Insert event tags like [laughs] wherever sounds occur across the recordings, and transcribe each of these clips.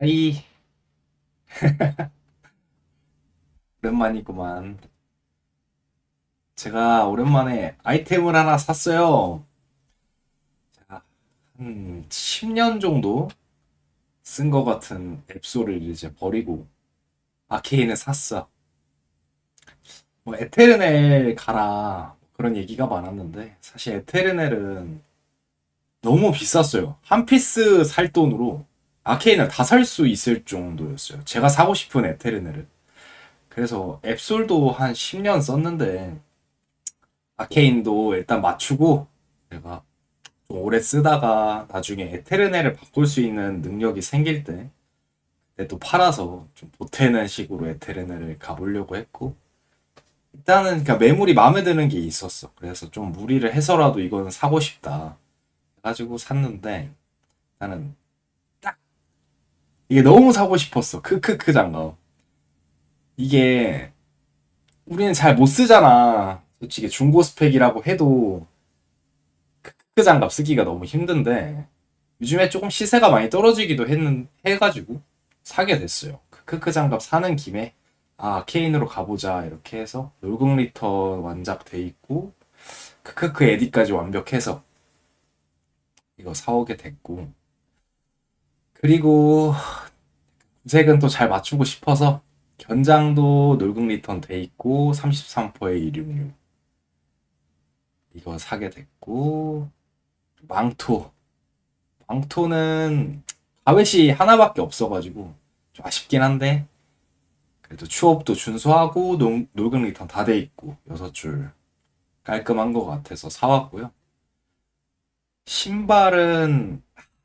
아이 [laughs] 오랜만이구만. 제가 오랜만에 아이템을 하나 샀어요. 제가 한 10년 정도 쓴 것 같은 앱소를 이제 버리고 아케인을 샀어. 뭐 에테르넬 가라 그런 얘기가 많았는데 사실 에테르넬은 너무 비쌌어요. 한 피스 살 돈으로 아케인을 다 살 수 있을 정도였어요. 제가 사고 싶은 에테르넬을. 그래서 앱솔도 한 10년 썼는데 아케인도 일단 맞추고 제가 좀 오래 쓰다가 나중에 에테르넬을 바꿀 수 있는 능력이 생길 때 그때 또 팔아서 좀 보태는 식으로 에테르넬을 가보려고 했고 일단은 그러니까 매물이 마음에 드는 게 있었어. 그래서 좀 무리를 해서라도 이거는 사고 싶다. 해가지고 샀는데 나는 딱 이게 너무 사고 싶었어. 크크크 장갑. 이게 우리는 잘 못 쓰잖아. 솔직히 중고 스펙이라고 해도 크크 장갑 쓰기가 너무 힘든데 요즘에 조금 시세가 많이 떨어지기도 했는 해가지고 사게 됐어요. 크크 장갑 사는 김에 아 케인으로 가보자 이렇게 해서 놀궁 리턴 완작 돼 있고 크크크 에디까지 완벽해서 이거 사오게 됐고 그리고 구색은 또 잘 맞추고 싶어서 견장도 놀금 리턴 돼 있고 33포에 266 이거 사게 됐고 망토. 망토는 가웨시 하나밖에 없어가지고 좀 아쉽긴 한데 그래도 추업도 준수하고 농, 녹음 리턴 다 돼 있고 여섯 줄 깔끔한 것 같아서 사왔고요. 신발은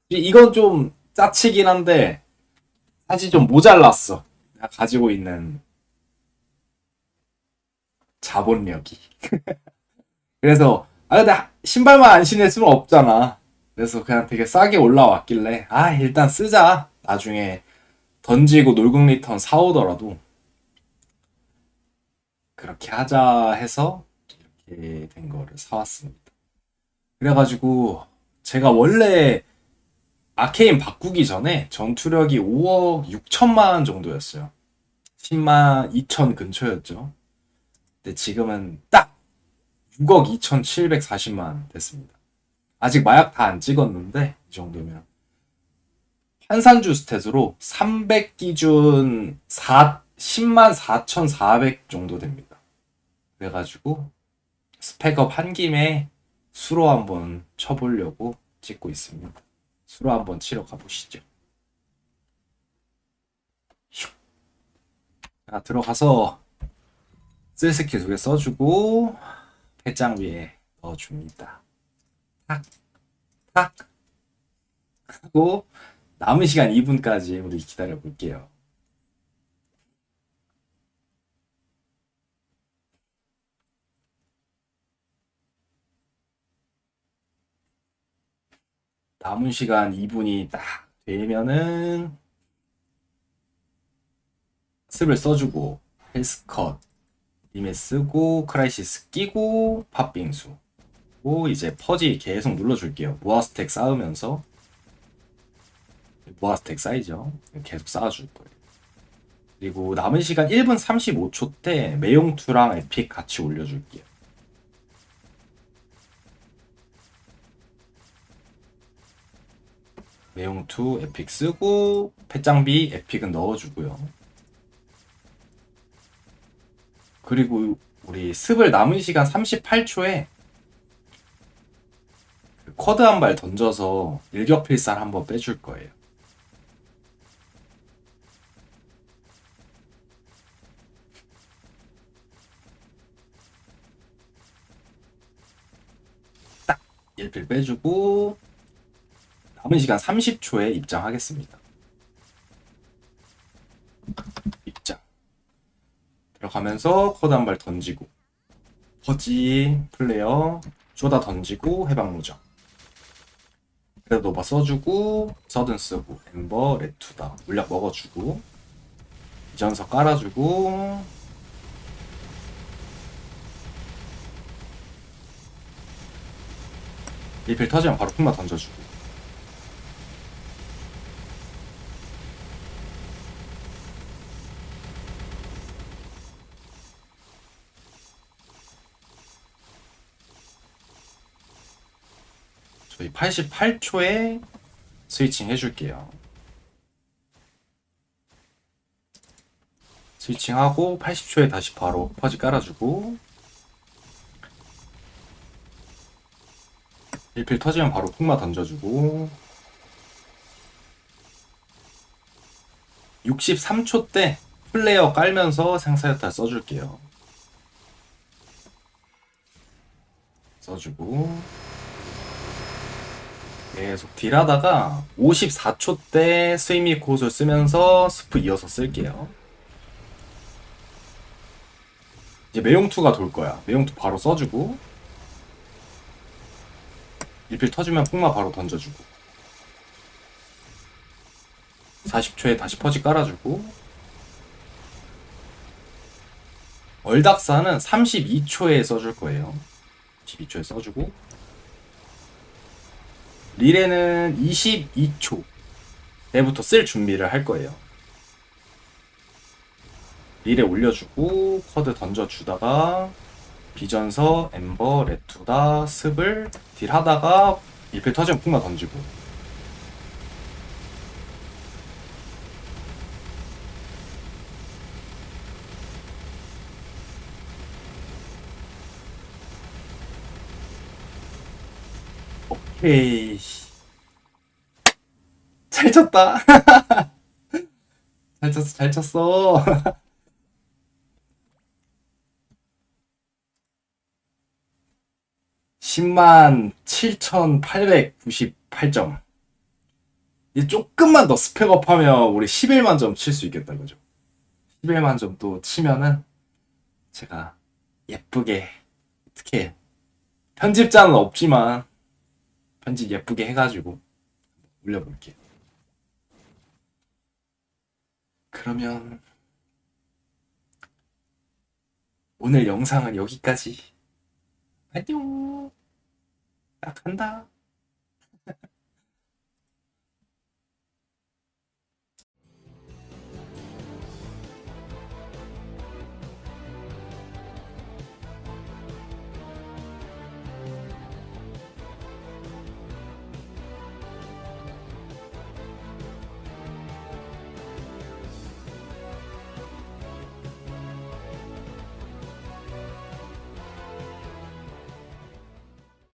이건 좀 짜치긴 한데 사실 좀 모자랐어. 내가 가지고 있는 자본력이. [laughs] 그래서 아 근데 신발만 안 신을 수는 없잖아. 그래서 그냥 되게 싸게 올라왔길래 아 일단 쓰자. 나중에 던지고 놀궁 리턴 사오더라도 그렇게 하자 해서 이렇게 된 거를 사왔습니다. 그래가지고 제가 원래 아케인 바꾸기 전에 전투력이 5억 6천만 정도였어요. 10만 2천 근처였죠. 근데 지금은 딱 6억 2,740만 됐습니다. 아직 마약 다 안 찍었는데 이 정도면 환산주 스탯으로 300 기준 4, 10만 4,400 정도 됩니다. 그래가지고 스펙업 한 김에 수로 한번 쳐보려고 찍고 있습니다. 수로 한번 치러 가보시죠. 슉. 자, 들어가서 쓸 스킬 두개 써주고 배짱 위에 넣어줍니다. 탁, 탁. 하고 남은 시간 2분까지 우리 기다려 볼게요. 남은 시간 2분이 딱 되면은 습을 써주고 헬스컷 님에 쓰고 크라이시스 끼고 팥빙수. 고 이제 퍼지 계속 눌러줄게요. 무아 스택 쌓으면서. 무아 스택 쌓이죠. 계속 쌓아줄 거예요. 그리고 남은 시간 1분 35초 때 매용투랑 에픽 같이 올려줄게요 매용2 에픽 쓰고 패장비 에픽은 넣어주고요. 그리고 우리 습을 남은 시간 38초에 그 쿼드 한 발 던져서 일격필살 한번 빼줄 거예요. 딱 일필 빼주고 남은 시간 30초에 입장하겠습니다. 입장. 들어가면서 코드 한 발 던지고 버지 플레이어 쇼다 던지고 해방 무적 그래도 노바 써주고 서든 쓰고 엠버 레투다 물약 먹어주고 이전서 깔아주고 리필 터지면 바로 풍마 던져주고 저희 88초에 스위칭 해줄게요. 스위칭하고 80초에 다시 바로 퍼지 깔아주고 1필 터지면 바로 풍마 던져주고 63초 때 플레이어 깔면서 생사여탈 써줄게요. 써주고 계속 딜하다가 54초 때 스위미 코스를 쓰면서 스프 이어서 쓸게요. 이제 매용투가 돌 거야. 매용투 바로 써주고 1필 터지면 풍마 바로 던져주고 40초에 다시 퍼지 깔아주고 얼닥사는 32초에 써줄 거예요. 12초에 써주고 릴에는 22초 때부터 쓸 준비를 할 거예요. 릴에 올려주고 쿼드 던져주다가 비전서, 엠버, 레투다, 습을 딜하다가 1필 터지면 풍마 던지고 오케이. 잘 쳤다. [laughs] 잘 쳤어 잘 쳤어. [laughs] (10만 7,898점) 이제 조금만 더 스펙업 하면 우리 11만 점 칠 수 있겠다 그죠? 11만 점 또 치면은 제가 예쁘게 어떻게 편집자는 없지만 편집 예쁘게 해가지고 올려볼게요. 그러면 오늘 영상은 여기까지. 안녕. 나 간다.